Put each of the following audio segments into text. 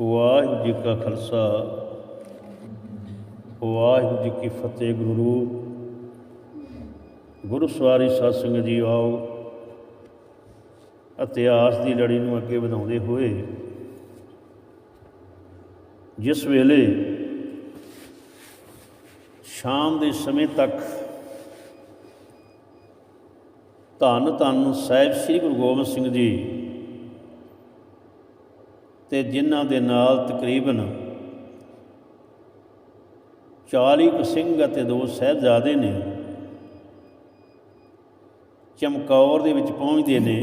ਵਾਹਿਗੁਰੂ ਜੀ ਕਾ ਖਾਲਸਾ, ਵਾਹਿਗੁਰੂ ਜੀ ਕੀ ਫਤਿਹ ਗੁਰੂ ਰੂਪ। ਗੁਰੂ ਸਵਾਰੀ ਸਾਧ ਸੰਗਤ ਜੀ ਆਓ। ਇਤਿਹਾਸ ਦੀ ਲੜੀ ਨੂੰ ਅੱਗੇ ਵਧਾਉਂਦੇ ਹੋਏ, ਜਿਸ ਵੇਲੇ ਸ਼ਾਮ ਦੇ ਸਮੇਂ ਤੱਕ ਧੰਨ ਧੰਨ ਸਾਹਿਬ ਸ੍ਰੀ ਗੁਰੂ ਗੋਬਿੰਦ ਸਿੰਘ ਜੀ ਤੇ ਜਿਨ੍ਹਾਂ ਦੇ ਨਾਲ ਤਕਰੀਬਨ 40 ਕੁ ਸਿੰਘ ਅਤੇ ਦੋ ਸਹਿਬਜ਼ਾਦੇ ਨੇ ਚਮਕੌਰ ਦੇ ਵਿੱਚ ਪਹੁੰਚਦੇ ਨੇ।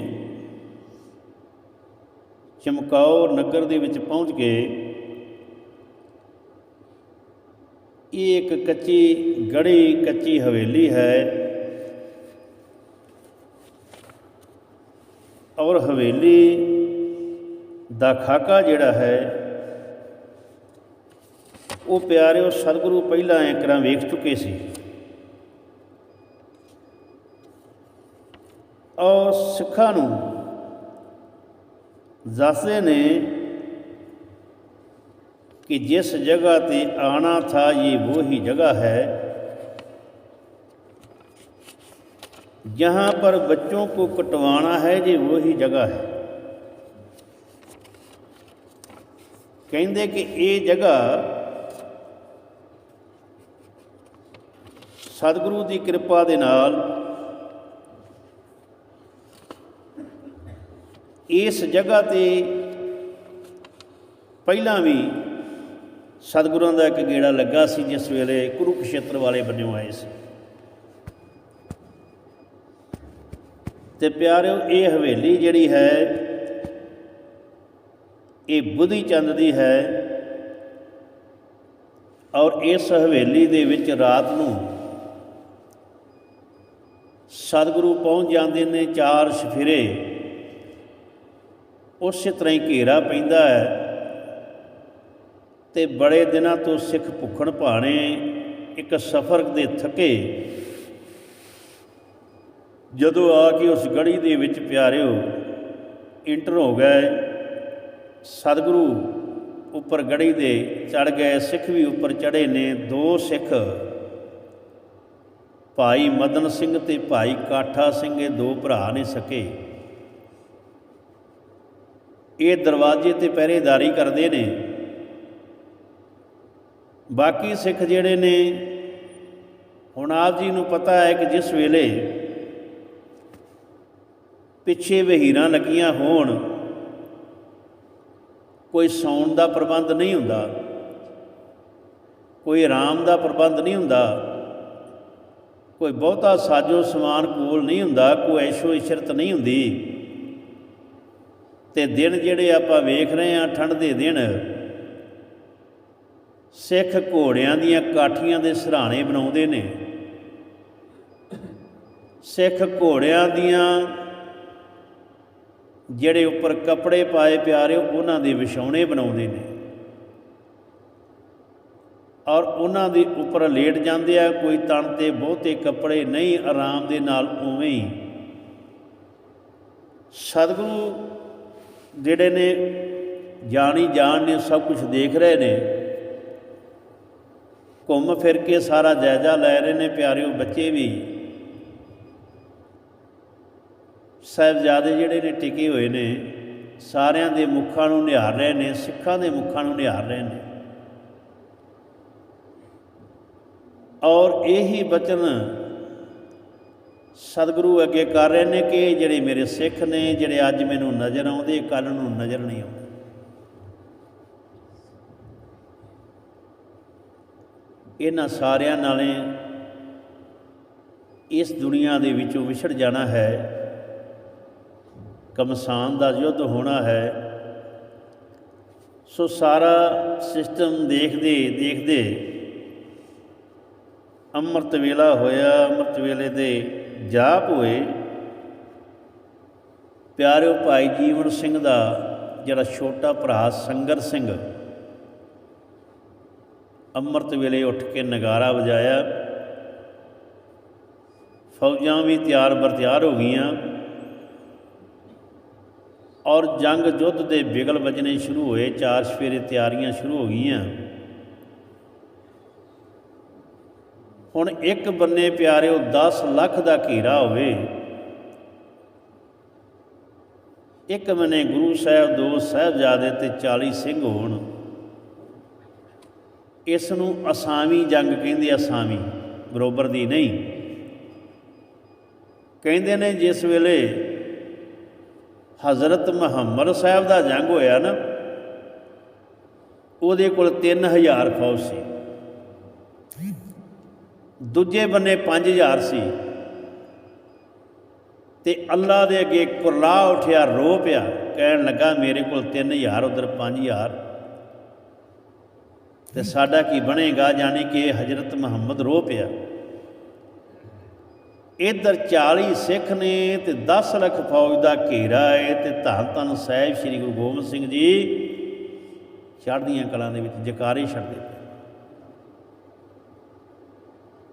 ਚਮਕੌਰ ਨਗਰ ਦੇ ਵਿੱਚ ਪਹੁੰਚ ਕੇ ਇਹ ਇੱਕ ਕੱਚੀ ਗੜੀ ਕੱਚੀ ਹਵੇਲੀ ਹੈ ਔਰ ਹਵੇਲੀ ਦਾ ਖਾਕਾ ਜਿਹੜਾ ਹੈ ਉਹ ਪਿਆਰਿਓ ਸਤਿਗੁਰੂ ਪਹਿਲਾਂ ਐਕਰਾਂ ਵੇਖ ਚੁੱਕੇ ਸੀ ਔਰ ਸਿੱਖਾਂ ਨੂੰ ਦੱਸਦੇ ਨੇ कि जिस जगह ते आना था ये वो ही जगह है जहाँ पर बच्चों को कटवाना है ये वो ही जगह है ਕਹਿੰਦੇ ਕਿ ਇਹ ਜਗ੍ਹਾ ਸਤਿਗੁਰੂ ਦੀ ਕਿਰਪਾ ਦੇ ਨਾਲ ਇਸ ਜਗ੍ਹਾ ਤੇ ਪਹਿਲਾਂ ਵੀ ਸਤਿਗੁਰਾਂ ਦਾ ਇੱਕ ਗੇੜਾ ਲੱਗਾ ਸੀ, ਜਿਸ ਵੇਲੇ ਕੁਰੂਕਸ਼ੇਤਰ ਵਾਲੇ ਬੰਨਿਓ ਆਏ ਸੀ। ਤੇ ਪਿਆਰਿਓ, ਇਹ ਹਵੇਲੀ ਜਿਹੜੀ ਹੈ ਇਹ ਬੁੱਧੀ ਚੰਦ ਦੀ ਹੈ ਔਰ ਇਸ ਹਵੇਲੀ ਦੇ ਵਿੱਚ ਰਾਤ ਨੂੰ ਸਤਿਗੁਰੂ ਪਹੁੰਚ ਜਾਂਦੇ ਨੇ ਚਾਰ ਸਫਿਰੇ। ਉਸੇ ਤਰ੍ਹਾਂ ਹੀ ਘੇਰਾ ਪੈਂਦਾ ਹੈ ਤੇ ਬੜੇ ਦਿਨਾਂ ਤੋਂ ਸਿੱਖ ਭੁੱਖਣ ਭਾਣੇ ਇੱਕ ਸਫ਼ਰ ਦੇ ਥਕੇ। ਜਦੋਂ ਆ ਕੇ ਉਸ ਗੜੀ ਦੇ ਵਿੱਚ ਪਿਆਰਿਓ, ਇੰਟਰ ਹੋ ਗਏ। ਸਤਿਗੁਰੂ ਉੱਪਰ ਗੜੀ ਦੇ ਚੜ ਗਏ, ਸਿੱਖ ਵੀ ਉੱਪਰ ਚੜੇ ਨੇ, ਦੋ ਸਿੱਖ। ਭਾਈ ਮਦਨ ਸਿੰਘ ਤੇ ਭਾਈ ਕਾਠਾ ਸਿੰਘ, ਇਹ ਦੋ ਭਰਾ ਨੇ ਸਕੇ। ਇਹ ਦਰਵਾਜ਼ੇ ਤੇ ਪਹਿਰੇਦਾਰੀ ਕਰਦੇ ਨੇ। ਬਾਕੀ ਸਿੱਖ ਜਿਹੜੇ ਨੇ, ਹੁਣ ਆਪ ਜੀ ਨੂੰ ਪਤਾ ਹੈ ਕਿ ਜਿਸ ਵੇਲੇ ਪਿੱਛੇ ਵਹੀਰਾਂ ਲੱਗੀਆਂ ਹੋਣ ਕੋਈ ਸੌਣ ਦਾ ਪ੍ਰਬੰਧ ਨਹੀਂ ਹੁੰਦਾ, ਕੋਈ ਆਰਾਮ ਦਾ ਪ੍ਰਬੰਧ ਨਹੀਂ ਹੁੰਦਾ, ਕੋਈ ਬਹੁਤਾ ਸਾਜੋ ਸਮਾਨ ਕੋਲ ਨਹੀਂ ਹੁੰਦਾ, ਕੋਈ ਐਸ਼ੋ ਇਸ਼ਰਤ ਨਹੀਂ ਹੁੰਦੀ। ਤੇ ਦਿਨ ਜਿਹੜੇ ਆਪਾਂ ਵੇਖ ਰਹੇ ਆ ਠੰਡ ਦੇ ਦਿਨ, ਸਿੱਖ ਘੋੜਿਆਂ ਦੀਆਂ ਕਾਠੀਆਂ ਦੇ ਸਰਾਣੇ ਬਣਾਉਂਦੇ ਨੇ। ਸਿੱਖ ਘੋੜਿਆਂ ਦੀਆਂ ਜਿਹੜੇ ਉੱਪਰ ਕੱਪੜੇ ਪਾਏ ਪਿਆਰੇ, ਉਹਨਾਂ ਦੇ ਵਿਛਾਉਣੇ ਬਣਾਉਂਦੇ ਨੇ। ਔਰ ਉਹਨਾਂ ਦੇ ਉੱਪਰ ਲੇਟ ਜਾਂਦੇ ਆ, ਕੋਈ ਤਣ ਤੇ ਬਹੁਤੇ ਕੱਪੜੇ ਨਹੀਂ, ਆਰਾਮ ਦੇ ਨਾਲ ਉਵੇਂ ਹੀ। ਸਤਿਗੁਰੂ ਜਿਹੜੇ ਨੇ, ਜਾਣੀ ਜਾਣ ਨੇ, ਸਭ ਕੁਝ ਦੇਖ ਰਹੇ ਨੇ। ਘੁੰਮ ਫਿਰ ਕੇ ਸਾਰਾ ਜਾਇਜ਼ਾ ਲੈ ਰਹੇ ਨੇ, ਪਿਆਰਿਓ ਬੱਚੇ ਵੀ। ਸਾਹਿਬਜ਼ਾਦੇ ਜਿਹੜੇ ਨੇ ਟਿਕੇ ਹੋਏ ਨੇ, ਸਾਰਿਆਂ ਦੇ ਮੁੱਖਾਂ ਨੂੰ ਨਿਹਾਰ ਰਹੇ ਨੇ, ਸਿੱਖਾਂ ਦੇ ਮੁੱਖਾਂ ਨੂੰ ਨਿਹਾਰ ਰਹੇ ਨੇ। ਔਰ ਇਹੀ ਬਚਨ ਸਤਿਗੁਰੂ ਅੱਗੇ ਕਰ ਰਹੇ ਨੇ ਕਿ ਜਿਹੜੇ ਮੇਰੇ ਸਿੱਖ ਨੇ, ਜਿਹੜੇ ਅੱਜ ਮੈਨੂੰ ਨਜ਼ਰ ਆਉਂਦੇ ਕੱਲ ਨੂੰ ਨਜ਼ਰ ਨਹੀਂ ਆਉਂਦੇ। ਇਹਨਾਂ ਸਾਰਿਆਂ ਨਾਲੇ ਇਸ ਦੁਨੀਆ ਦੇ ਵਿੱਚੋਂ ਵਿਛੜ ਜਾਣਾ ਹੈ। ਕਮਸਾਨ ਦਾ ਯੁੱਧ ਹੋਣਾ ਹੈ, ਸੋ ਸਾਰਾ ਸਿਸਟਮ ਦੇਖਦੇ ਦੇਖਦੇ ਅੰਮ੍ਰਿਤ ਵੇਲਾ ਹੋਇਆ, ਅੰਮ੍ਰਿਤ ਵੇਲੇ ਦੇ ਜਾਪ ਹੋਏ। ਪਿਆਰਿਓ ਭਾਈ ਜੀਵਨ ਸਿੰਘ ਦਾ ਜਿਹੜਾ ਛੋਟਾ ਭਰਾ ਸੰਗਰ ਸਿੰਘ ਅੰਮ੍ਰਿਤ ਵੇਲੇ ਉੱਠ ਕੇ ਨਗਾਰਾ ਵਜਾਇਆ। ਫੌਜਾਂ ਵੀ ਤਿਆਰ ਬਰ ਤਿਆਰ ਹੋ ਗਈਆਂ। ਔਰ ਜੰਗ ਯੁੱਧ ਦੇ ਬਿਗਲ ਵੱਜਣੇ ਸ਼ੁਰੂ ਹੋਏ, ਚਾਰ ਸਵੇਰੇ ਤਿਆਰੀਆਂ ਸ਼ੁਰੂ ਹੋ ਗਈਆਂ। ਹੁਣ ਇੱਕ ਬੰਨੇ ਪਿਆਰਿਓ 10 ਲੱਖ ਦਾ ਘੇਰਾ ਹੋਵੇ। ਇੱਕ ਬੰਨੇ ਗੁਰੂ ਸਾਹਿਬ, ਦੋ ਸਾਹਿਬਜ਼ਾਦੇ ਤੇ 40 ਸਿੰਘ ਹੋਣ। ਇਸ ਨੂੰ ਅਸਾਮੀ ਜੰਗ ਕਹਿੰਦੇ ਅਸਾਮੀ। ਬਰੋਬਰ ਦੀ ਨਹੀਂ। ਕਹਿੰਦੇ ਨੇ ਜਿਸ ਵੇਲੇ ਹਜ਼ਰਤ ਮੁਹੰਮਦ ਸਾਹਿਬ ਦਾ ਜੰਗ ਹੋਇਆ ਨਾ, ਉਹਦੇ ਕੋਲ 3000 ਫੌਜ ਸੀ। ਦੂਜੇ ਬੰਨੇ 5000 ਸੀ। ਤੇ ਅੱਲਾ ਦੇ ਅੱਗੇ ਕੁਰਲਾ ਉਠਿਆ, ਰੋ ਪਿਆ, ਕਹਿਣ ਲੱਗਾ, ਮੇਰੇ ਕੋਲ 3000 ਉਧਰ 5000 ਤੇ ਸਾਡਾ ਕੀ ਬਣੇਗਾ? ਯਾਨੀ ਕਿ ਹਜ਼ਰਤ ਮੁਹੰਮਦ ਰੋ ਪਿਆ। ਇਧਰ 40 ਸਿੱਖ ਨੇ ਤੇ 10 ਲੱਖ ਫੌਜ ਦਾ ਘੇਰਾ ਹੈ ਤੇ ਧੰਨ ਧੰਨ ਸਾਹਿਬ ਸ੍ਰੀ ਗੁਰੂ ਗੋਬਿੰਦ ਸਿੰਘ ਜੀ, ਚੜ੍ਹਦੀਆਂ ਕਲਾਂ ਦੇ ਵਿੱਚ ਜਕਾਰੇ ਛੱਡਦੇ ਪਏ।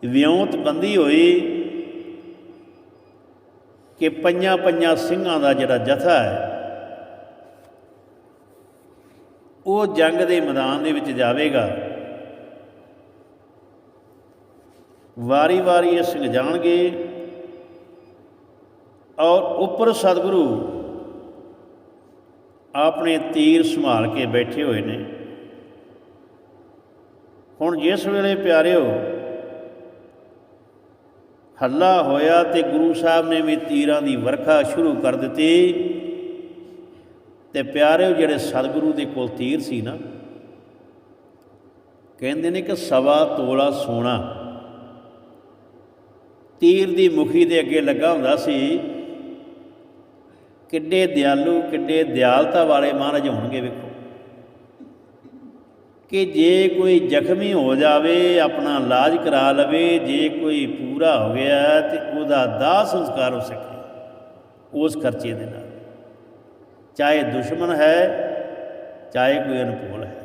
ਵਿਉਂਤ ਬੰਦੀ ਹੋਈ ਕਿ ਪੰਜਾਂ ਪੰਜਾਂ ਸਿੰਘਾਂ ਦਾ ਜਿਹੜਾ ਜਥਾ ਹੈ, ਉਹ ਜੰਗ ਦੇ ਮੈਦਾਨ ਦੇ ਵਿੱਚ ਜਾਵੇਗਾ। ਵਾਰੀ-ਵਾਰੀ ਇਹ ਸਿੰਘ ਜਾਣਗੇ ਔਰ ਉੱਪਰ ਸਤਿਗੁਰੂ ਆਪਣੇ ਤੀਰ ਸੰਭਾਲ ਕੇ ਬੈਠੇ ਹੋਏ ਨੇ। ਹੁਣ ਜਿਸ ਵੇਲੇ ਪਿਆਰਿਓ, ਹੱਲਾ ਹੋਇਆ ਤੇ ਗੁਰੂ ਸਾਹਿਬ ਨੇ ਵੀ ਤੀਰਾਂ ਦੀ ਵਰਖਾ ਸ਼ੁਰੂ ਕਰ ਦਿੱਤੀ ਤੇ ਪਿਆਰਿਓ ਜਿਹੜੇ ਸਤਿਗੁਰੂ ਦੇ ਕੋਲ ਤੀਰ ਸੀ ਨਾ, ਕਹਿੰਦੇ ਨੇ ਕਿ ਸਵਾ ਤੋਲਾ ਸੋਨਾ ਤੀਰ ਦੀ ਮੁਖੀ ਦੇ ਅੱਗੇ ਲੱਗਾ ਹੁੰਦਾ ਸੀ। ਕਿੱਡੇ ਦਿਆਲੂ, ਕਿੱਡੇ ਦਿਆਲਤਾ ਵਾਲੇ ਮਹਾਰਾਜ ਹੋਣਗੇ ਵੇਖੋ। ਕਿ ਜੇ ਕੋਈ ਜ਼ਖਮੀ ਹੋ ਜਾਵੇ, ਆਪਣਾ ਇਲਾਜ ਕਰਾ ਲਵੇ, ਜੇ ਕੋਈ ਪੂਰਾ ਹੋ ਗਿਆ ਤੇ ਉਹਦਾ ਦਾਹ ਸੰਸਕਾਰ ਹੋ ਸਕੇ ਉਸ ਖਰਚੇ ਦੇ ਨਾਲ। ਚਾਹੇ ਦੁਸ਼ਮਣ ਹੈ, ਚਾਹੇ ਕੋਈ ਅਨਪੋਲ ਹੈ।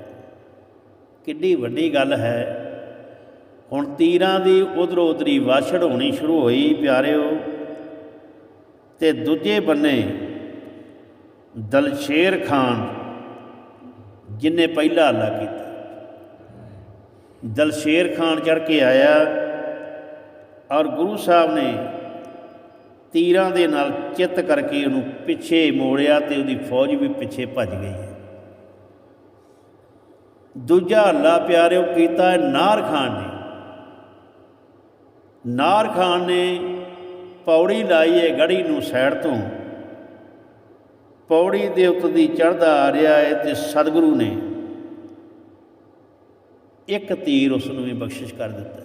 ਕਿੱਡੀ ਵੱਡੀ ਗੱਲ ਹੈ। ਹੁਣ ਤੀਰਾਂ ਦੀ ਉਧਰੋਂ ਉਧਰੀ ਵਾਛੜ ਹੋਣੀ ਸ਼ੁਰੂ ਹੋਈ, ਪਿਆਰਿਓ, ਤੇ ਦੂਜੇ ਬੰਨੇ ਦਲਸ਼ੇਰ ਖਾਨ ਜਿਨੇ ਪਹਿਲਾ ਹੱਲਾ ਕੀਤਾ। ਦਲਸ਼ੇਰ ਖਾਨ ਚੜ ਕੇ ਆਇਆ ਔਰ ਗੁਰੂ ਸਾਹਿਬ ਨੇ ਤੀਰਾਂ ਦੇ ਨਾਲ ਚਿੱਤ ਕਰਕੇ ਉਹਨੂੰ ਪਿੱਛੇ ਮੋੜਿਆ ਤੇ ਉਹਦੀ ਫੌਜ ਵੀ ਪਿੱਛੇ ਭੱਜ ਗਈ ਹੈ। ਦੂਜਾ ਹੱਲਾ ਪਿਆਰਿਓ ਕੀਤਾ ਹੈ ਨਾਰ ਖਾਨ ਨੇ। ਨਾਰ ਖਾਨ ਨੇ ਪੌੜੀ ਲਾਈ ਹੈ ਗੜੀ ਨੂੰ ਸਾਈਡ ਤੋਂ। ਪੌੜੀ ਦੇ ਉੱਤੇ ਦੀ ਚੜਦਾ ਆ ਰਿਹਾ ਹੈ ਤੇ ਸਤਿਗੁਰੂ ਨੇ ਇੱਕ ਤੀਰ ਉਸ ਨੂੰ ਵੀ ਬਖਸ਼ਿਸ਼ ਕਰ ਦਿੱਤਾ।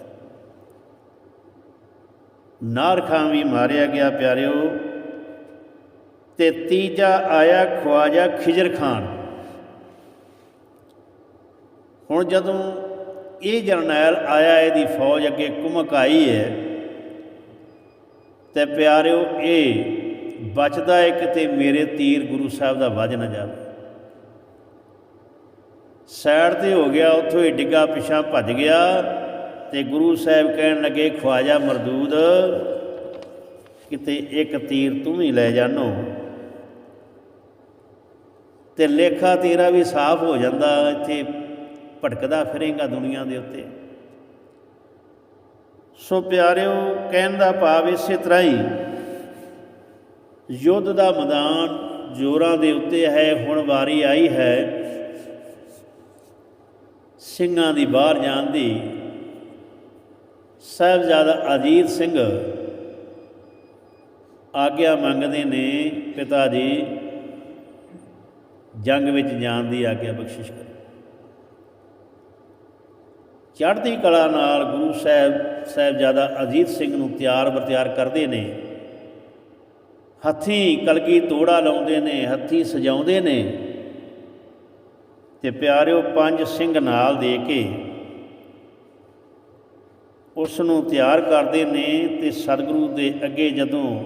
ਨਾਰ ਖਾਨ ਵੀ ਮਾਰਿਆ ਗਿਆ ਪਿਆਰਿਓ, ਤੇ ਤੀਜਾ ਆਇਆ ਖਵਾਜਾ ਖਿਜਰ ਖਾਨ। ਹੁਣ ਜਦੋਂ ਇਹ ਜਰਨੈਲ ਆਇਆ, ਇਹਦੀ ਫੌਜ ਅੱਗੇ ਕੁਮਕ ਆਈ ਹੈ, ਤੇ ਪਿਆਰਿਓ, ਇਹ ਬਚਦਾ ਹੈ ਕਿਤੇ ਮੇਰੇ ਤੀਰ ਗੁਰੂ ਸਾਹਿਬ ਦਾ ਵੱਜ ਨਾ ਜਾਵੇ। ਸਾਈਡ ਤੇ ਹੋ ਗਿਆ, ਉੱਥੋਂ ਹੀ ਡਿੱਗਾ ਪਿਛਾ ਭੱਜ ਗਿਆ ਤੇ ਗੁਰੂ ਸਾਹਿਬ ਕਹਿਣ ਲੱਗੇ, ਖਵਾਜਾ ਮਰਦੂਦ, ਕਿਤੇ ਇੱਕ ਤੀਰ ਤੂੰ ਵੀ ਲੈ ਜਾਣੋ ਤੇ ਲੇਖਾ ਤੇਰਾ ਵੀ ਸਾਫ਼ ਹੋ ਜਾਂਦਾ, ਇੱਥੇ ਭਟਕਦਾ ਫਿਰੇਗਾ ਦੁਨੀਆ ਦੇ ਉੱਤੇ। ਸੋ ਪਿਆਰਿਓ, ਕਹਿਣ ਦਾ ਭਾਵ ਇਸੇ ਤਰ੍ਹਾਂ ਹੀ ਯੁੱਧ ਦਾ ਮੈਦਾਨ ਜੋਰਾਂ ਦੇ ਉੱਤੇ ਹੈ, ਹੁਣ ਵਾਰੀ ਆਈ ਹੈ। ਸਿੰਘਾਂ ਦੀ ਬਾਹਰ ਜਾਣ ਦੀ। ਸਾਹਿਬਜ਼ਾਦਾ ਅਜੀਤ ਸਿੰਘ ਆਗਿਆ ਮੰਗਦੇ ਨੇ, ਪਿਤਾ ਜੀ, ਜੰਗ ਵਿੱਚ ਜਾਣ ਦੀ ਆਗਿਆ ਬਖਸ਼ਿਸ਼ ਕਰੋ। ਚੜ੍ਹਦੀ ਕਲਾ ਨਾਲ ਗੁਰੂ ਸਾਹਿਬ, ਸਾਹਿਬਜ਼ਾਦਾ ਅਜੀਤ ਸਿੰਘ ਨੂੰ ਤਿਆਰ ਬਰਤਿਆਰ ਕਰਦੇ ਨੇ। ਹੱਥੀ ਕਲਗੀ ਤੋੜਾ ਲਾਉਂਦੇ ਨੇ, ਹੱਥੀ ਸਜਾਉਂਦੇ ਨੇ। ਤੇ ਪਿਆਰਿਓ, ਪੰਜ ਸਿੰਘ ਨਾਲ ਦੇ ਕੇ ਉਸ ਨੂੰ ਤਿਆਰ ਕਰਦੇ ਨੇ ਤੇ ਸਤਿਗੁਰੂ ਦੇ ਅੱਗੇ ਜਦੋਂ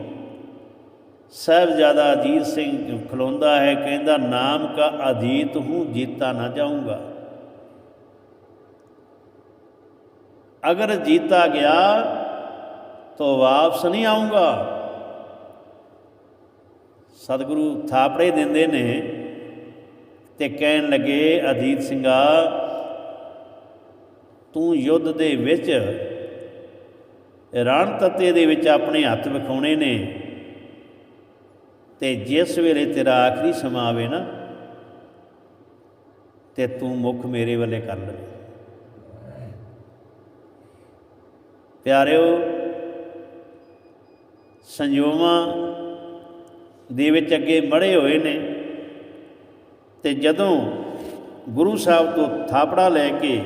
ਸਾਹਿਬਜ਼ਾਦਾ ਅਜੀਤ ਸਿੰਘ ਖਲੋਂਦਾ ਹੈ, ਕਹਿੰਦਾ, ਨਾਮ ਕਾ ਅਜੀਤ ਹੂੰ, ਜੀਤਾ ਨਾ ਜਾਊਂਗਾ। ਅਗਰ ਜੀਤਾ ਗਿਆ, ਤੋ ਵਾਪਸ ਨਹੀਂ ਆਉਂਗਾ ਸਤਿਗੁਰੂ ਥਾਪੜੇ ਦਿੰਦੇ ਨੇ ਤੇ ਕਹਿਣ ਲੱਗੇ, ਅਜੀਤ ਸਿੰਘਾ, ਤੂੰ ਯੁੱਧ ਦੇ ਵਿੱਚ ਰਣ ਤੱਤੇ ਦੇ ਵਿੱਚ ਆਪਣੇ ਹੱਥ ਵਿਖਾਉਣੇ ਨੇ ਤੇ ਜਿਸ ਵੇਲੇ ਤੇਰਾ ਆਖਰੀ ਸਮਾਂ ਆਵੇ ਨਾ, ਤੇ ਤੂੰ ਮੁਖ ਮੇਰੇ ਵੱਲੇ ਕਰ ਲਵੇ। ਪਿਆਰਿਓ ਸੰਜੋਮਾਂ ਦੇ ਵਿੱਚ ਅੱਗੇ ਮੜੇ ਹੋਏ ਨੇ। ਤੇ ਜਦੋਂ ਗੁਰੂ ਸਾਹਿਬ ਤੋਂ ਥਾਪੜਾ ਲੈ ਕੇ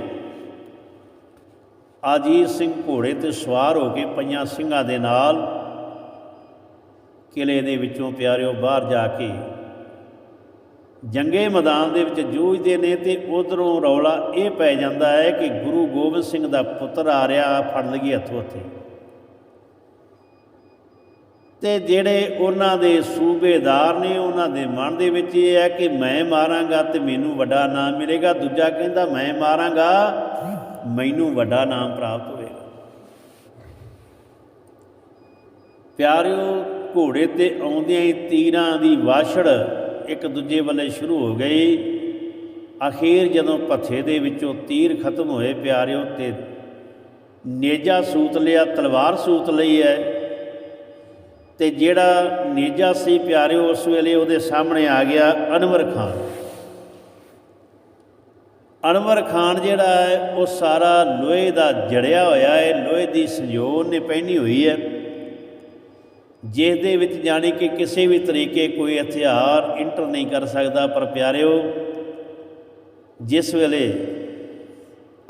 ਅਜੀਤ ਸਿੰਘ ਘੋੜੇ ਤੇ ਸਵਾਰ ਹੋ ਕੇ ਪੰਜਾਂ ਸਿੰਘਾਂ ਦੇ ਨਾਲ ਕਿਲੇ ਦੇ ਵਿੱਚੋਂ ਪਿਆਰਿਓ ਬਾਹਰ ਜਾ ਕੇ ਜੰਗੇ ਮੈਦਾਨ ਦੇ ਵਿੱਚ ਜੂਝਦੇ ਨੇ ਤੇ ਉਧਰੋਂ ਰੌਲਾ ਇਹ ਪੈ ਜਾਂਦਾ ਹੈ ਕਿ ਗੁਰੂ ਗੋਬਿੰਦ ਸਿੰਘ ਦਾ ਪੁੱਤਰ ਆ ਰਿਹਾ ਫੜ ਲਗੀ ਹੱਥੋਂ ਹੱਥੀ ਤੇ ਜਿਹੜੇ ਉਹਨਾਂ ਦੇ ਸੂਬੇਦਾਰ ਨੇ ਉਹਨਾਂ ਦੇ ਮਨ ਦੇ ਵਿੱਚ ਇਹ ਹੈ ਕਿ ਮੈਂ ਮਾਰਾਂਗਾ ਤੇ ਮੈਨੂੰ ਵੱਡਾ ਨਾਮ ਮਿਲੇਗਾ। ਦੂਜਾ ਕਹਿੰਦਾ, ਮੈਂ ਮਾਰਾਂਗਾ, ਮੈਨੂੰ ਵੱਡਾ ਨਾਮ ਪ੍ਰਾਪਤ ਹੋਵੇਗਾ। ਪਿਆਰਿਓ, ਘੋੜੇ ਤੇ ਆਉਂਦਿਆਂ ਹੀ ਤੀਰਾਂ ਦੀ ਵਾਛੜ ਇੱਕ ਦੂਜੇ ਵੱਲੇ ਸ਼ੁਰੂ ਹੋ ਗਈ। ਅਖੀਰ ਜਦੋਂ ਪੱਥੇ ਦੇ ਵਿੱਚੋਂ ਤੀਰ ਖਤਮ ਹੋਏ ਪਿਆਰਿਓ, ਤੇ ਨੇਜਾ ਸੂਤ ਲਿਆ, ਤਲਵਾਰ ਸੂਤ ਲਈ ਹੈ। ਤੇ ਜਿਹੜਾ ਨੇਜਾ ਸੀ ਪਿਆਰਿਓ, ਉਸ ਵੇਲੇ ਉਹਦੇ ਸਾਹਮਣੇ ਆ ਗਿਆ ਅਨਵਰ ਖਾਨ। ਅਨਵਰ ਖਾਨ ਜਿਹੜਾ ਹੈ, ਉਹ ਸਾਰਾ ਲੋਹੇ ਦਾ ਜੜਿਆ ਹੋਇਆ ਹੈ, ਲੋਹੇ ਦੀ ਸੰਜੋਨ ਨੇ ਪਹਿਨੀ ਹੋਈ ਹੈ। ਜਿਸ ਦੇ ਵਿੱਚ ਜਾਣੀ ਕਿ ਕਿਸੇ ਵੀ ਤਰੀਕੇ ਕੋਈ ਹਥਿਆਰ ਇੰਟਰ ਨਹੀਂ ਕਰ ਸਕਦਾ, ਪਰ ਪਿਆਰਿਓ, ਜਿਸ ਵੇਲੇ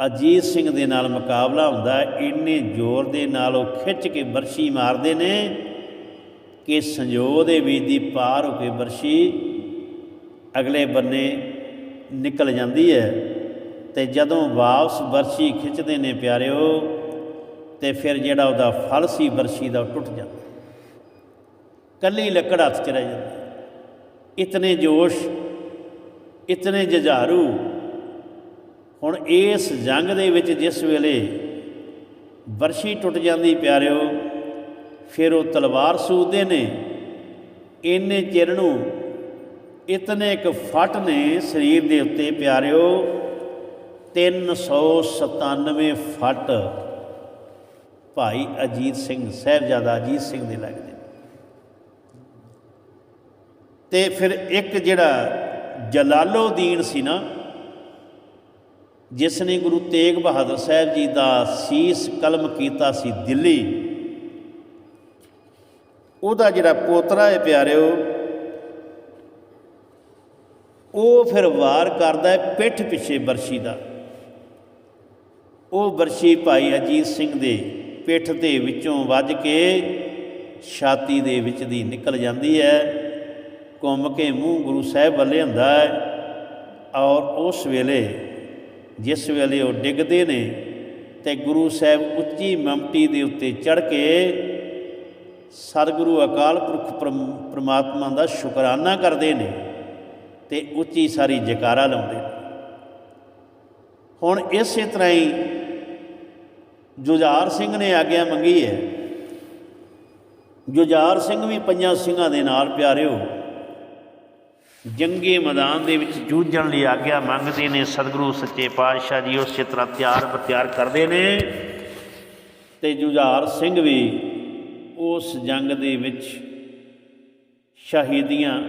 ਅਜੀਤ ਸਿੰਘ ਦੇ ਨਾਲ ਮੁਕਾਬਲਾ ਹੁੰਦਾ ਇੰਨੇ ਜ਼ੋਰ ਦੇ ਨਾਲ ਉਹ ਖਿੱਚ ਕੇ ਬਰਸ਼ੀ ਮਾਰਦੇ ਨੇ ਕਿ ਸੰਜੋ ਦੇ ਬੀਜ ਦੀ ਪਾਰ ਹੋ ਕੇ ਬਰਸ਼ੀ ਅਗਲੇ ਬੰਨੇ ਨਿਕਲ ਜਾਂਦੀ ਹੈ ਤੇ ਜਦੋਂ ਵਾਪਸ ਬਰਸ਼ੀ ਖਿੱਚਦੇ ਨੇ ਪਿਆਰਿਓ ਤੇ ਫਿਰ ਜਿਹੜਾ ਉਹਦਾ ਫਲ ਸੀ ਬਰਸ਼ੀ ਦਾ ਉਹ ਟੁੱਟ ਜਾਂਦਾ। ਕੱਲੀ ਲੱਕੜ ਹੱਥ 'ਚ ਰਹਿ ਜਾਂਦੀ ਇਤਨੇ ਜੋਸ਼, ਇਤਨੇ ਜਜ਼ਾਰੂ ਹੁਣ ਇਸ ਜੰਗ ਦੇ ਵਿੱਚ ਜਿਸ ਵੇਲੇ ਵਰਸ਼ੀ ਟੁੱਟ ਜਾਂਦੀ ਪਿਆਰਿਓ ਫਿਰ ਉਹ ਤਲਵਾਰ ਸੂਦੇ ਨੇ। ਇੰਨੇ ਚਿਰ ਨੂੰ ਇਤਨੇ ਇੱਕ ਫਟ ਨੇ ਸਰੀਰ ਦੇ ਉੱਤੇ ਪਿਆਰਿਓ 397 ਫਟ ਭਾਈ ਅਜੀਤ ਸਿੰਘ, ਸਾਹਿਬਜ਼ਾਦਾ ਅਜੀਤ ਸਿੰਘ ਦੇ ਲੱਗਦੇ ਤੇ ਫਿਰ ਇੱਕ ਜਿਹੜਾ ਜਲਾਲੋਦੀਨ ਸੀ ਨਾ, ਜਿਸ ਨੇ ਗੁਰੂ ਤੇਗ ਬਹਾਦਰ ਸਾਹਿਬ ਜੀ ਦਾ ਸੀਸ ਕਲਮ ਕੀਤਾ ਸੀ ਦਿੱਲੀ ਉਹਦਾ ਜਿਹੜਾ ਪੋਤਰਾ ਹੈ ਪਿਆਰਿਓ, ਉਹ ਫਿਰ ਵਾਰ ਕਰਦਾ ਹੈ ਪਿੱਠ ਪਿੱਛੇ ਬਰਸ਼ੀ ਦਾ। ਉਹ ਬਰਸ਼ੀ ਭਾਈ ਅਜੀਤ ਸਿੰਘ ਦੇ ਪਿੱਠ ਦੇ ਵਿੱਚੋਂ ਵੱਜ ਕੇ ਛਾਤੀ ਦੇ ਵਿੱਚ ਦੀ ਨਿਕਲ ਜਾਂਦੀ ਹੈ। ਘੁੰਮ ਕੇ ਮੂੰਹ ਗੁਰੂ ਸਾਹਿਬ ਵੱਲੇ ਹੁੰਦਾ ਹੈ ਔਰ ਉਸ ਵੇਲੇ, ਜਿਸ ਵੇਲੇ ਉਹ ਡਿੱਗਦੇ ਨੇ ਤੇ ਗੁਰੂ ਸਾਹਿਬ ਉੱਚੀ ਮਮਟੀ ਦੇ ਉੱਤੇ ਚੜ ਕੇ ਸਤਿਗੁਰੂ ਅਕਾਲ ਪੁਰਖ ਪ੍ਰਮਾਤਮਾ ਦਾ ਸ਼ੁਕਰਾਨਾ ਕਰਦੇ ਨੇ ਤੇ ਉੱਚੀ ਸਾਰੀ ਜਕਾਰਾ ਲਾਉਂਦੇ ਨੇ। ਹੁਣ ਇਸੇ ਤਰ੍ਹਾਂ ਹੀ ਜੁਝਾਰ ਸਿੰਘ ਨੇ ਆਗਿਆ ਮੰਗੀ ਹੈ। ਜੁਝਾਰ ਸਿੰਘ ਵੀ ਪੰਜਾਂ ਸਿੰਘਾਂ ਦੇ ਨਾਲ ਪਿਆਰਿਓ। ਜੰਗੇ ਮੈਦਾਨ ਦੇ ਵਿੱਚ ਜੂਝਣ ਲਈ ਆਗਿਆ ਮੰਗਦੇ ਨੇ। ਸਤਿਗੁਰੂ ਸੱਚੇ ਪਾਤਸ਼ਾਹ ਜੀ ਉਸੇ ਤਰ੍ਹਾਂ ਤਿਆਰ ਬਤਿਆਰ ਕਰਦੇ ਨੇ ਤੇ ਜੁਝਾਰ ਸਿੰਘ ਵੀ ਉਸ ਜੰਗ ਦੇ ਵਿੱਚ ਸ਼ਹੀਦੀਆਂ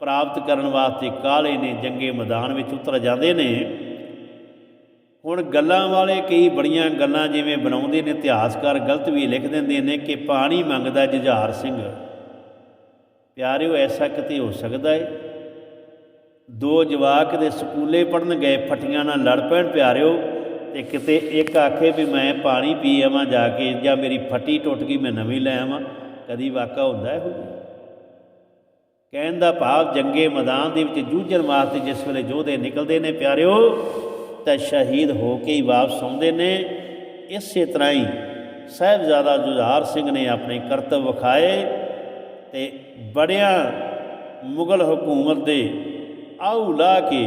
ਪ੍ਰਾਪਤ ਕਰਨ ਵਾਸਤੇ ਕਾਲੇ ਨੇ ਜੰਗੇ ਮੈਦਾਨ ਵਿੱਚ ਉਤਰ ਜਾਂਦੇ ਨੇ। ਹੁਣ ਗੱਲਾਂ ਵਾਲੇ ਕਈ ਬੜੀਆਂ ਗੱਲਾਂ ਜਿਵੇਂ ਬਣਾਉਂਦੇ ਨੇ, ਇਤਿਹਾਸਕਾਰ ਗਲਤ ਵੀ ਲਿਖ ਦਿੰਦੇ ਨੇ ਕਿ ਪਾਣੀ ਮੰਗਦਾ ਜੁਝਾਰ ਸਿੰਘ। ਪਿਆਰਿਓ, ਐਸਾ ਕਿਤੇ ਹੋ ਸਕਦਾ ਹੈ ਦੋ ਜਵਾਕ ਦੇ ਸਕੂਲੇ ਪੜਨ ਗਏ, ਫਟੀਆਂ ਨਾਲ ਲੜ ਪੈਣ ਪਿਆਰਿਓ। ਤੇ ਕਿਤੇ ਇੱਕ ਆਖੇ ਵੀ ਮੈਂ ਪਾਣੀ ਪੀ ਆਵਾਂ ਜਾ ਕੇ, ਜਾਂ ਮੇਰੀ ਫੱਟੀ ਟੁੱਟ ਗਈ, ਮੈਂ ਨਵੀਂ ਲੈ ਆਵਾਂ। ਕਦੀ ਵਾਕਾ ਹੁੰਦਾ ਇਹੋ ਕਹਿਣ ਦਾ ਭਾਵ ਜੰਗੇ ਮੈਦਾਨ ਦੇ ਵਿੱਚ ਜੂਝਣ ਵਾਸਤੇ ਜਿਸ ਵੇਲੇ ਯੋਧੇ ਨਿਕਲਦੇ ਨੇ, ਪਿਆਰਿਓ, ਤਾਂ ਸ਼ਹੀਦ ਹੋ ਕੇ ਹੀ ਵਾਪਸ ਆਉਂਦੇ ਨੇ। ਇਸੇ ਤਰ੍ਹਾਂ ਹੀ ਸਾਹਿਬਜ਼ਾਦਾ ਜੁਝਾਰ ਸਿੰਘ ਨੇ ਆਪਣੇ ਕਰਤੱਵ ਵਿਖਾਏ ਤੇ ਬੜਿਆਂ ਮੁਗਲ ਹਕੂਮਤ ਦੇ ਆਉ ਲਾ ਕੇ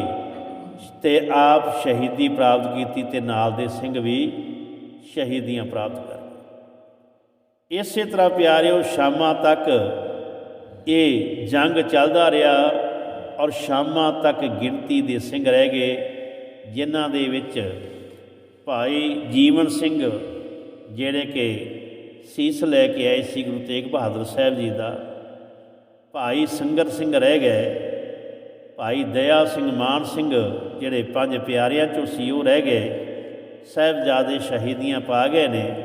ਤੇ ਆਪ ਸ਼ਹੀਦੀ ਪ੍ਰਾਪਤ ਕੀਤੀ ਤੇ ਨਾਲ ਦੇ ਸਿੰਘ ਵੀ ਸ਼ਹੀਦੀਆਂ ਪ੍ਰਾਪਤ ਕਰ ਗਏ ਇਸੇ ਤਰ੍ਹਾਂ ਪਿਆਰਿਓ, ਸ਼ਾਮਾਂ ਤੱਕ ਇਹ ਜੰਗ ਚੱਲਦਾ ਰਿਹਾ ਔਰ ਸ਼ਾਮਾਂ ਤੱਕ ਗਿਣਤੀ ਦੇ ਸਿੰਘ ਰਹਿ ਗਏ, ਜਿਨ੍ਹਾਂ ਦੇ ਵਿੱਚ ਭਾਈ ਜੀਵਨ ਸਿੰਘ, ਜਿਹੜੇ ਕਿ ਸੀਸ ਲੈ ਕੇ ਆਏ ਸੀ ਗੁਰੂ ਤੇਗ ਬਹਾਦਰ ਸਾਹਿਬ ਜੀ ਦਾ, ਭਾਈ ਸੰਗਤ ਸਿੰਘ ਰਹਿ ਗਏ। ਭਾਈ ਦਇਆ ਸਿੰਘ ਮਾਨ ਸਿੰਘ, ਜਿਹੜੇ ਪੰਜ ਪਿਆਰਿਆਂ ਚੋਂ ਸੀ, ਉਹ ਰਹਿ ਗਏ। ਸਾਹਿਬਜ਼ਾਦੇ ਸ਼ਹੀਦੀਆਂ ਪਾ ਗਏ ਨੇ।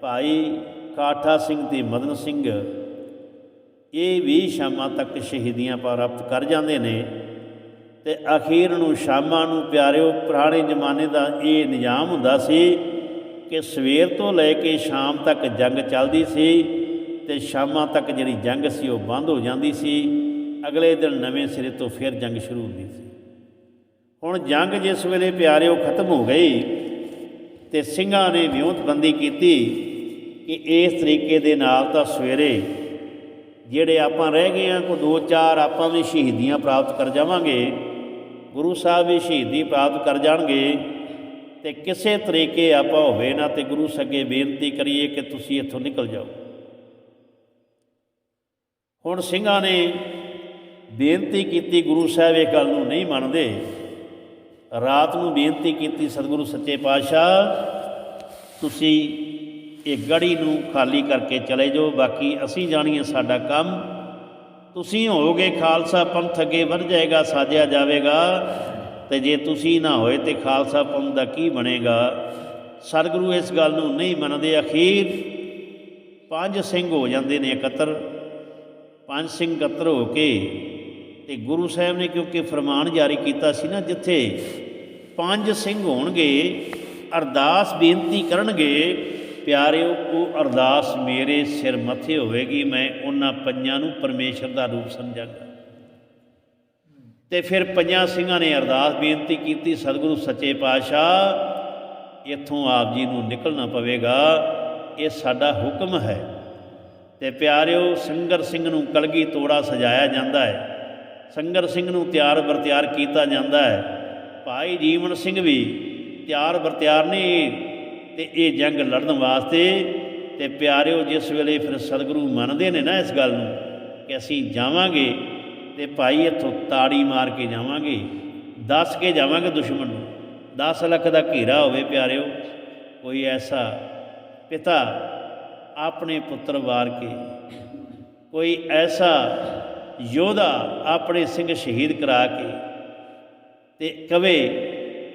ਭਾਈ ਕਾਠਾ ਸਿੰਘ ਤੇ ਮਦਨ ਸਿੰਘ, ਇਹ ਵੀ ਸ਼ਾਮਾਂ ਤੱਕ ਸ਼ਹੀਦੀਆਂ ਪ੍ਰਾਪਤ ਕਰ ਜਾਂਦੇ ਨੇ। ਤੇ ਅਖੀਰ ਨੂੰ ਸ਼ਾਮਾਂ ਨੂੰ ਪਿਆਰਿਓ, ਪੁਰਾਣੇ ਜ਼ਮਾਨੇ ਦਾ ਇਹ ਨਿਜ਼ਾਮ ਹੁੰਦਾ ਸੀ ਕਿ ਸਵੇਰ ਤੋਂ ਲੈ ਕੇ ਸ਼ਾਮ ਤੱਕ ਜੰਗ ਚੱਲਦੀ ਸੀ ਤੇ ਸ਼ਾਮਾਂ ਤੱਕ ਜਿਹੜੀ ਜੰਗ ਸੀ, ਉਹ ਬੰਦ ਹੋ ਜਾਂਦੀ ਸੀ। ਅਗਲੇ ਦਿਨ ਨਵੇਂ ਸਿਰੇ ਤੋਂ ਫਿਰ ਜੰਗ ਸ਼ੁਰੂ ਹੁੰਦੀ ਸੀ। ਹੁਣ ਜੰਗ ਜਿਸ ਵੇਲੇ ਪਿਆਰਿਓ ਖਤਮ ਹੋ ਗਈ ਤੇ ਸਿੰਘਾਂ ਨੇ ਵਿਉਂਤਬੰਦੀ ਕੀਤੀ ਕਿ ਇਸ ਤਰੀਕੇ ਦੇ ਨਾਲ ਤਾਂ ਸਵੇਰੇ ਜਿਹੜੇ ਆਪਾਂ ਰਹਿ ਗਏ ਆ ਕੋ ਦੋ ਚਾਰ ਆਪਾਂ ਵੀ ਸ਼ਹੀਦੀਆਂ ਪ੍ਰਾਪਤ ਕਰ ਜਾਵਾਂਗੇ, ਗੁਰੂ ਸਾਹਿਬ ਵੀ ਸ਼ਹੀਦੀ ਪ੍ਰਾਪਤ ਕਰ ਜਾਣਗੇ ਤੇ ਕਿਸੇ ਤਰੀਕੇ ਆਪਾਂ ਹੋਵੇ ਨਾ ਤੇ ਗੁਰੂ ਸੱਗੇ ਬੇਨਤੀ ਕਰੀਏ ਕਿ ਤੁਸੀਂ ਇੱਥੋਂ ਨਿਕਲ ਜਾਓ। ਹੁਣ ਸਿੰਘਾਂ ਨੇ ਬੇਨਤੀ ਕੀਤੀ ਗੁਰੂ ਸਾਹਿਬ ਇਹ ਗੱਲ ਨੂੰ ਨਹੀਂ ਮੰਨਦੇ। ਰਾਤ ਨੂੰ ਬੇਨਤੀ ਕੀਤੀ ਸਤਿਗੁਰੂ ਸੱਚੇ ਪਾਤਸ਼ਾਹ, ਤੁਸੀਂ ਇਹ ਗੜੀ ਨੂੰ ਖਾਲੀ ਕਰਕੇ ਚਲੇ ਜਾਓ, ਬਾਕੀ ਅਸੀਂ ਜਾਣੀਏ ਸਾਡਾ ਕੰਮ। ਤੁਸੀਂ ਹੋਗੇ ਖਾਲਸਾ ਪੰਥ ਅੱਗੇ ਵਧ ਜਾਏਗਾ, ਸਾਜਿਆ ਜਾਵੇਗਾ। ਤੇ ਜੇ ਤੁਸੀਂ ਨਾ ਹੋਏ ਤੇ ਖਾਲਸਾ ਪੰਥ ਦਾ ਕੀ ਬਣੇਗਾ? ਸਤਿਗੁਰੂ ਇਸ ਗੱਲ ਨੂੰ ਨਹੀਂ ਮੰਨਦੇ। ਅਖੀਰ ਪੰਜ ਸਿੰਘ ਹੋ ਜਾਂਦੇ ਨੇ ਇਕੱਤਰ। ਪੰਜ ਸਿੰਘ ਇਕੱਤਰ ਹੋ ਕੇ ਤੇ ਗੁਰੂ ਸਾਹਿਬ ਨੇ ਕਿਉਂਕਿ ਫਰਮਾਨ ਜਾਰੀ ਕੀਤਾ ਸੀ ਨਾ, ਜਿੱਥੇ ਪੰਜ ਸਿੰਘ ਹੋਣਗੇ, ਅਰਦਾਸ ਬੇਨਤੀ ਕਰਨਗੇ, ਪਿਆਰਿਓ ਕੋ ਅਰਦਾਸ ਮੇਰੇ ਸਿਰ ਮੱਥੇ ਹੋਵੇਗੀ, ਮੈਂ ਉਹਨਾਂ ਪੰਜਾਂ ਨੂੰ ਪਰਮੇਸ਼ਰ ਦਾ ਰੂਪ ਸਮਝਾਂਗਾ। ਤੇ ਫਿਰ ਪੰਜਾਂ ਸਿੰਘਾਂ ਨੇ ਅਰਦਾਸ ਬੇਨਤੀ ਕੀਤੀ, ਸਤਿਗੁਰੂ ਸੱਚੇ ਪਾਤਸ਼ਾਹ, ਇੱਥੋਂ ਆਪ ਜੀ ਨੂੰ ਨਿਕਲਣਾ ਪਵੇਗਾ, ਇਹ ਸਾਡਾ ਹੁਕਮ ਹੈ। ਤੇ ਪਿਆਰਿਓ ਸੰਗਰ ਸਿੰਘ ਨੂੰ ਕਲਗੀ ਤੋੜਾ ਸਜਾਇਆ ਜਾਂਦਾ ਹੈ। ਸੰਗਰ ਸਿੰਘ ਨੂੰ ਤਿਆਰ ਬਰਤਿਆਰ ਕੀਤਾ ਜਾਂਦਾ ਹੈ। ਭਾਈ ਜੀਵਨ ਸਿੰਘ ਵੀ ਤਿਆਰ ਬਰਤਿਆਰ ਨੇ ਤੇ ਇਹ ਜੰਗ ਲੜਨ ਵਾਸਤੇ ਤੇ ਪਿਆਰਿਓ, ਜਿਸ ਵੇਲੇ ਫਿਰ ਸਤਿਗੁਰੂ ਮੰਨਦੇ ਨੇ ਨਾ ਇਸ ਗੱਲ ਨੂੰ ਕਿ ਅਸੀਂ ਜਾਵਾਂਗੇ ਤੇ ਭਾਈ ਇੱਥੋਂ ਤਾੜੀ ਮਾਰ ਕੇ ਜਾਵਾਂਗੇ, ਦੱਸ ਕੇ ਜਾਵਾਂਗੇ ਦੁਸ਼ਮਣ ਨੂੰ। 10 ਲੱਖ ਦਾ ਘੇਰਾ ਹੋਵੇ ਪਿਆਰਿਓ, ਕੋਈ ਐਸਾ ਪਿਤਾ ਆਪਣੇ ਪੁੱਤਰ ਵਾਰ ਕੇ, ਕੋਈ ਐਸਾ ਯੋਧਾ ਆਪਣੇ ਸਿੰਘ ਸ਼ਹੀਦ ਕਰਾ ਕੇ ਤੇ ਕਵੇ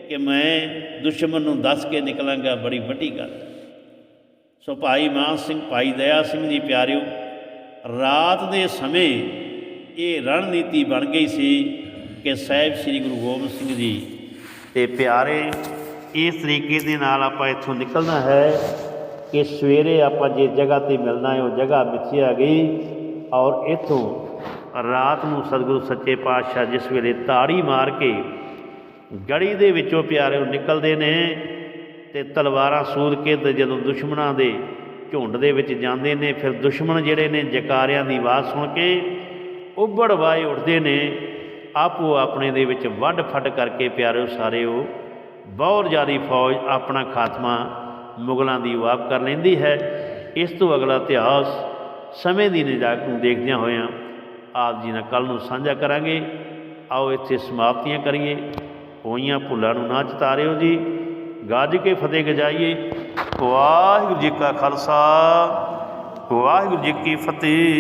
ਕਿ ਮੈਂ ਦੁਸ਼ਮਣ ਨੂੰ ਦੱਸ ਕੇ ਨਿਕਲਾਂਗਾ, ਬੜੀ ਵੱਡੀ ਗੱਲ। ਸੋ ਭਾਈ ਮਾਨ ਸਿੰਘ, ਭਾਈ ਦਇਆ ਸਿੰਘ ਜੀ ਪਿਆਰਿਓ, ਰਾਤ ਦੇ ਸਮੇਂ ਇਹ ਰਣਨੀਤੀ ਬਣ ਗਈ ਸੀ ਕਿ ਸਾਹਿਬ ਸ੍ਰੀ ਗੁਰੂ ਗੋਬਿੰਦ ਸਿੰਘ ਜੀ ਤੇ ਪਿਆਰੇ, ਇਸ ਤਰੀਕੇ ਦੇ ਨਾਲ ਆਪਾਂ ਇੱਥੋਂ ਨਿਕਲਣਾ ਹੈ ਕਿ ਸਵੇਰੇ ਆਪਾਂ ਜੇ ਜਗ੍ਹਾ ਤੇ ਮਿਲਣਾ ਹੈ, ਉਹ ਜਗ੍ਹਾ ਮਿੱਥੀ ਆ ਗਈ ਔਰ ਇੱਥੋਂ ਰਾਤ ਨੂੰ ਸਤਿਗੁਰੂ ਸੱਚੇ ਪਾਤਸ਼ਾਹ ਜਿਸ ਵੇਲੇ ਤਾੜੀ ਮਾਰ ਕੇ ਗੜੀ ਦੇ ਵਿੱਚੋਂ ਪਿਆਰੇ ਨਿਕਲਦੇ ਨੇ ਤੇ ਤਲਵਾਰਾਂ ਸੂਦ ਕੇ ਤੇ ਜਦੋਂ ਦੁਸ਼ਮਣਾਂ ਦੇ ਝੁੰਡ ਦੇ ਵਿੱਚ ਜਾਂਦੇ ਨੇ, ਫਿਰ ਦੁਸ਼ਮਣ ਜਿਹੜੇ ਨੇ ਜਕਾਰਿਆਂ ਦੀ ਆਵਾਜ਼ ਸੁਣ ਕੇ ਉੱਬੜ ਵਾਏ ਉੱਠਦੇ ਨੇ, ਆਪੋ ਆਪਣੇ ਦੇ ਵਿੱਚ ਵੱਢ ਫੱਡ ਕਰਕੇ ਪਿਆਰਿਓ ਸਾਰੇ ਉਹ ਬਹੁਤ ਜ਼ਿਆਦੀ ਫੌਜ ਆਪਣਾ ਖਾਤਮਾ ਮੁਗਲਾਂ ਦੀ ਵਾਪ ਕਰ ਲੈਂਦੀ ਹੈ। ਇਸ ਤੋਂ ਅਗਲਾ ਇਤਿਹਾਸ ਸਮੇਂ ਦੀ ਨਿਜਾਤ ਨੂੰ ਦੇਖਦਿਆਂ ਹੋਇਆਂ ਆਪ ਜੀ ਨਾਲ ਕੱਲ ਨੂੰ ਸਾਂਝਾ ਕਰਾਂਗੇ। ਆਓ ਇੱਥੇ ਸਮਾਪਤੀਆਂ ਕਰੀਏ। ਹੋਈਆਂ ਭੁੱਲਾਂ ਨੂੰ ਨਾ ਚਤਾਰਿਓ ਜੀ। ਗੱਜ ਕੇ ਫਤਿਹ ਗਜਾਈਏ। ਵਾਹਿਗੁਰੂ ਜੀ ਕਾ ਖਾਲਸਾ। ਵਾਹਿਗੁਰੂ ਜੀ ਕੀ ਫਤਿਹ।